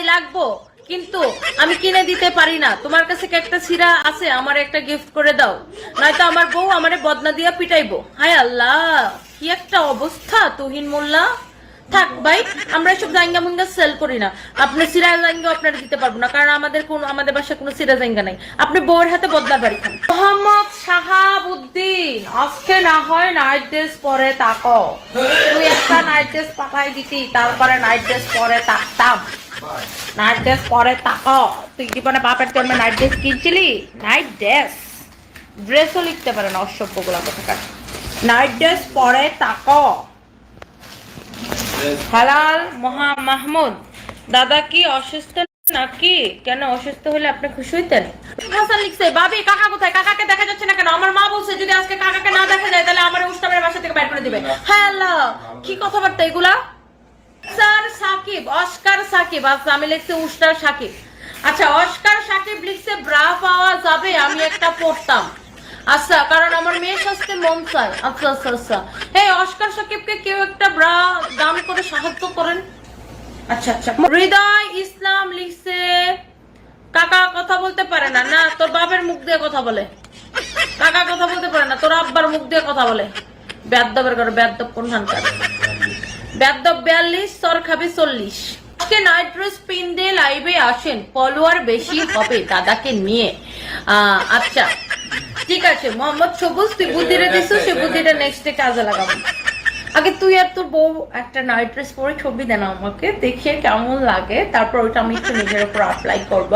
তাই লাগবো, কিন্তু আমি কিনে দিতে পারি না। তোমার কাছে একটা সিরা আছে? আমার একটা গিফট করে দাও। নয়তো আমার বউ আমারে বদনা দিয়া পিটাইবো। হায় আল্লাহ, কি একটা অবস্থা তুহিন মোল্লা। থাক, ভাই, আমরা এসব জাঙ্গা মুঙ্গা সেল করি না। আপনি সিরা জাঙ্গা আপনারা দিতে পারব না, কারণ আমাদের কোন আমাদের বাসায় কোনো সিরা জাঙ্গা নাই। আপনি বউয়ের হাতে বদলার বাড়ি খান। মোহাম্মদ শাহাবুদ্দিন, আজকে না হয় নাইট ড্রেস পরে তাকো। তুই একটা নাইট ড্রেস পাঠাই দিতি, তারপরে নাইট ড্রেস পরে তাকতাম। নাইট ড্রেস পরে তাকো তুই বাপের নাইট ড্রেস কিনছিলি? নাইট ড্রেস ড্রেসও লিখতে পারে না নাইট ড্রেস পরে হালাল মহা মাহমুদ। দাদা কি অসুস্থ নাকি? কেন অসুস্থ হলে আপনি খুশি হইতেন? হাসান লিখছে, বাবি, কাকা কোথায়? কাকাকে দেখা যাচ্ছে না কেন? আমার মা বলছে, যদি আজকে কাকাকে না দেখা যায়, তাহলে আমার উস্তামের বাসা থেকে বাইর করে দিবে। হ্যাঁ আল্লাহ, কি কথাবার্তা এগুলা? স্যার সাকিব, অস্কার সাকিব আচ্ছা আমি লিখছি উস্তার সাকিব। আচ্ছা অস্কার সাকিব লিখছে ব্রা পাওয়া যাবে, আমি একটা পড়তাম। আচ্ছা কারণ আমার মেয়ে স্বাস্থ্যে মন চায়। আচ্ছা আচ্ছা আচ্ছা। এই অস্কার সাকিবকে কেউ একটা ব্রা, দান করে সাহায্য করেন? আচ্ছা আচ্ছা। হৃদয় ইসলাম লিখছে, কাকা কথা বলতে পারে না। না, তোর বাপের মুখ দিয়ে কথা বলে। কাকা কথা বলতে পারে না, তোর আব্বার মুখ দিয়ে কথা বলে। বেদ্যবের করে বেদ্যব কোন বিয়াল্লিশ চল্লিশ। লাইভে আসেন, ফলোয়ার বেশি হবে দাদাকে নিয়ে। আচ্ছা ঠিক আছে, মোহাম্মদ সবুজ, তুই বুদ্ধিটা দিস, সে বুদ্ধিটা নেক্সট কাজে লাগাবো। আগে তুই আর তোর বউ একটা নাইট ড্রেস পরে ছবি দেন আমাকে দেখে কেমন লাগে। তারপর ওটা আমি একটু নিজের উপর অ্যাপ্লাই করব।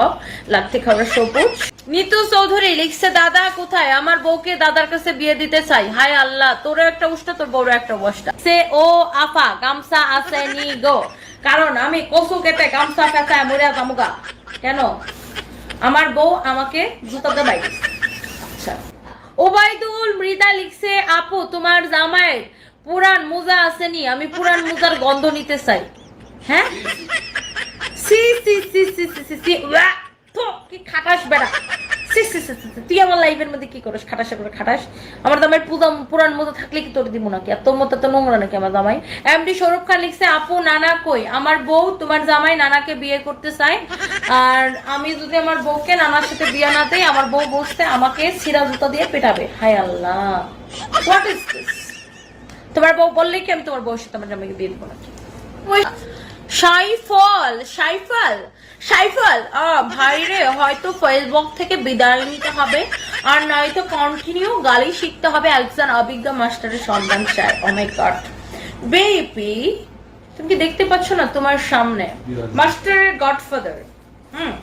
লাগতে খাবার সবুজ। নিতু চৌধুরী লিখছে, দাদা কোথায়? আমার বউকে দাদার কাছে বিয়ে দিতে চাই। হায় আল্লাহ তোর একটা উষ্টা, তোর বউর একটা বসটা সে, ও আফা, গামছা আছে নি গো। কারণ আমি কসু কেটে গামছা পেঁচায় মরিয়া জামুগা কেন? আমার বউ আমাকে জুতো দেবাই। আচ্ছা। ওবায়দুল মৃদা লিখছে, আপু, তোমার জামাই পুরান মোজা আসেনি আমি পুরান মোজার গন্ধ নিতে চাই হ্যাঁ সি সি সি সি সি সি সি কি খাটাস বেড়া সি সি সি সি, তুই আমার লাইফের মধ্যে কি করিস খাটাস করে খাটাস আমার দামের পূজা পুরান মোজা থাকলে কি তোর দিব নাকি আর তোর মতো তো নোংরা নাকি আমার জামাই এমডি সৌরভ খান লিখছে আপু নানা কই আমার বউ তোমার জামাই নানাকে বিয়ে করতে চাই আর আমি যদি আমার বউকে নানার সাথে বিয়ে না দেই আমার বউ বসতে আমাকে সিরা জুতা দিয়ে পেটাবে হায় আল্লাহ হোয়াট ইজ দিস তোমার বউ বললেই কি আমি তোমার বউর সাথে আমার জামাইকে বিয়ে দেবো নাকি? সাইফল সাইফল সাইফল। ভাই রে হয়তো ফেসবুক থেকে বিদায় নিতে হবে আর নয়তো কন্টিনিউ গালি শিখতে হবে একজন অভিজ্ঞ মাস্টারের সন্ধান চায় ও মাই গড বেবি তুমি কি দেখতে পাচ্ছ না তোমার সামনে? মাস্টারের গডফাদার হুম।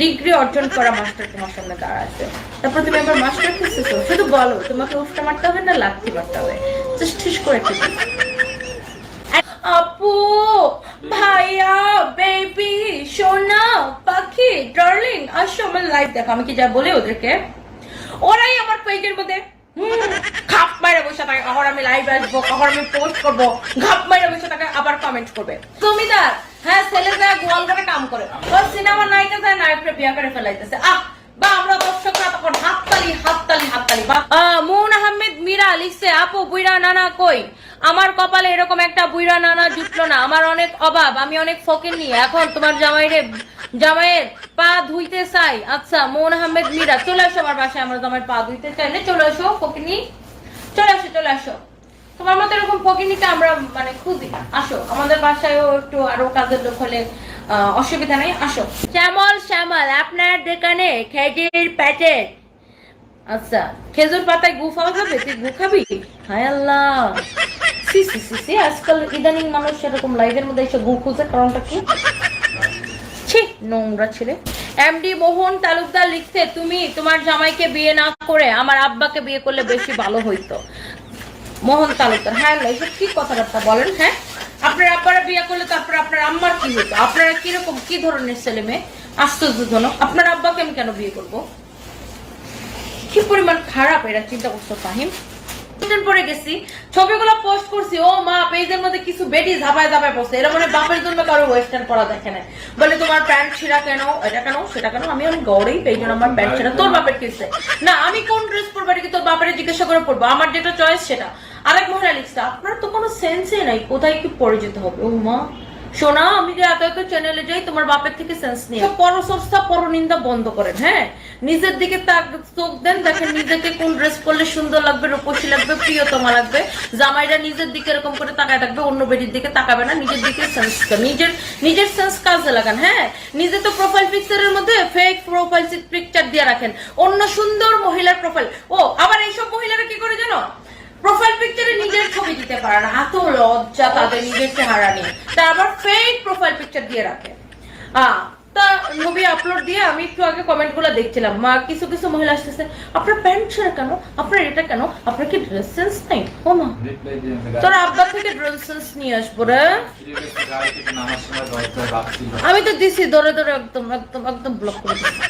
ডিগ্রি অর্জন করা মাস্টার তোমার সামনে দাঁড়াচ্ছে তারপর তুমি আবার মাস্টার খুঁজতেছো। শুধু বলো, তোমাকে উষ্টা মারতে হবে না লাথি মারতে হবে? জাস্ট করে একটু আপু, ভাইয়া বেবি সোনা, পাখি ডার্লিং আসো আমার লাইভ দেখো। আমি কি যা বলি ওদেরকে? ওরাই আমার পেজের মধ্যে ঘাপ মাইরা বসে থাকে। কখন আমি লাইভ আসব কখন আমি পোস্ট করব। ঘাপ মাইরা বসে থাকে, আবার কমেন্ট করবে। জমিদার হ্যাঁ ছেলে যায় গোয়াল ঘরে কাম করে। সিনেমা নায়িকা যায় বিয়া করে ফেলাইতেছে। আহ, বা আমরা দর্শকরা তখন হাততালি হাততালি হাততালি। বা মুন আহমেদ মীরা লিখছে, আপু বুইরা নানা কই? আমার কপালে এরকম একটা বুইরা নানা জুটলো না। আমার অনেক অভাব, আমি অনেক ফকির নিয়ে। এখন তোমার জামাইরে, জামাইয়ের পা ধুইতে চাই। আচ্ছা মোহন আহমেদ মীরা, চলে আসো আমার বাসায়, আমরা জামাইয়ের পা ধুইতে চাইলে চলে আসো ফকিনি চলে আসো চলে আসো। তোমার মতো এরকম ফকিনিকে আমরা মানে খুঁজি। আসো, আমাদের বাসায়ও একটু আরও কাজের লোক হলে অসুবিধা নেই। আসো। শ্যামল শ্যামল, আপনার দোকানে খেজুর প্যাকেট আচ্ছা খেজুর পাতায় গু পাওয়া যাবে? তুই গু খাবি? হায় আল্লাহ। সি সি সি সি, আজকাল ইদানিং মানুষ এরকম লাইভের মধ্যে এসে গু খুঁজে, কারণটা কি? ছি, নোংরা ছেলে। এমডি মোহন তালুকদার লিখছে, তুমি তোমার জামাইকে বিয়ে না করে আমার আব্বাকে বিয়ে করলে বেশি ভালো হইতো। মোহন তালুকদার। হ্যাঁ এইসব কি কথাবার্তা বলেন? হ্যাঁ আপনার আব্বারা বিয়ে করলে তারপর আপনার আম্মার কি হতো? আপনারা কীরকম কি ধরনের ছেলে মেয়ে? আশ্চর্যজনক। আপনার আব্বাকে আমি কেন বিয়ে করব? কি পরিমাণ খারাপ এরা, চিন্তা করছ, ফাহিম? কিছুদিন পরে গেছি, ছবিগুলো পোস্ট করছি, ও মা, পেজের মধ্যে কিছু বেটি ঝাপায় ঝাপায় পড়ছে। এরা মানে বাপের জন্য কারও ওয়েস্টার্ন পরা দেখে না বলে, তোমার প্যান্ট ছিঁড়া কেন? এটা কেন? সেটা কেন? আমি অনেক গৌরেই পেয়ে জন্য আমার প্যান্ট ছিঁড়া। তোর বাপের কিনছে না, আমি কোন ড্রেস পরবো, এটা কি তোর বাপের জিজ্ঞাসা করে পড়ব? আমার যেটা চয়েস সেটা। আরেক মহিলা লিখছে, আপনার তো কোনো সেন্সই নাই, কোথায় কি পরিচিত হবে? ও মা শোনা, আমি যে এত এত চ্যানেলে যাই, তোমার বাপের থেকে সেন্স নিয়ে পরচর্চা পরনিন্দা বন্ধ করেন হ্যাঁ? নিজের দিকে তাক, চোখ দেন, দেখেন নিজেকে কোন ড্রেস পরলে সুন্দর লাগবে, রূপসী লাগবে, প্রিয়তমা লাগবে। জামাইরা নিজের দিকে এরকম করে তাকায় থাকবে, অন্য বেটির দিকে তাকাবে না, নিজের দিকে সেন্স নিজের নিজের সেন্স কাজে লাগান হ্যাঁ? নিজে তো প্রোফাইল পিকচারের মধ্যে ফেক প্রোফাইল পিকচার দিয়ে রাখেন। অন্য সুন্দর মহিলার প্রোফাইল ও, আবার এইসব মহিলারা কি করে জানো? প্রোফাইল পিকচারে নিজের ছবি দিতে পারে না। এত লজ্জা তাদের নিজের চেহারা নিয়ে। তা আবার ফেক প্রোফাইল পিকচার দিয়ে রাখে। আহ তা ছবি আপলোড দিয়ে আমি একটু আগে কমেন্টগুলো দেখছিলাম। মা, কিছু কিছু মহিলা আসতেছে, আপনার প্যান্ট ছেড়ে কেন? আপনার এটা কেন? আপনার কি ড্রেস সেন্স নাই? ও মা। তোর আব্বা থেকে ড্রেস সেন্স নিয়ে আসব রে। আমি তো দিছি ধরে ধরে একদম একদম একদম ব্লক করে দিছি।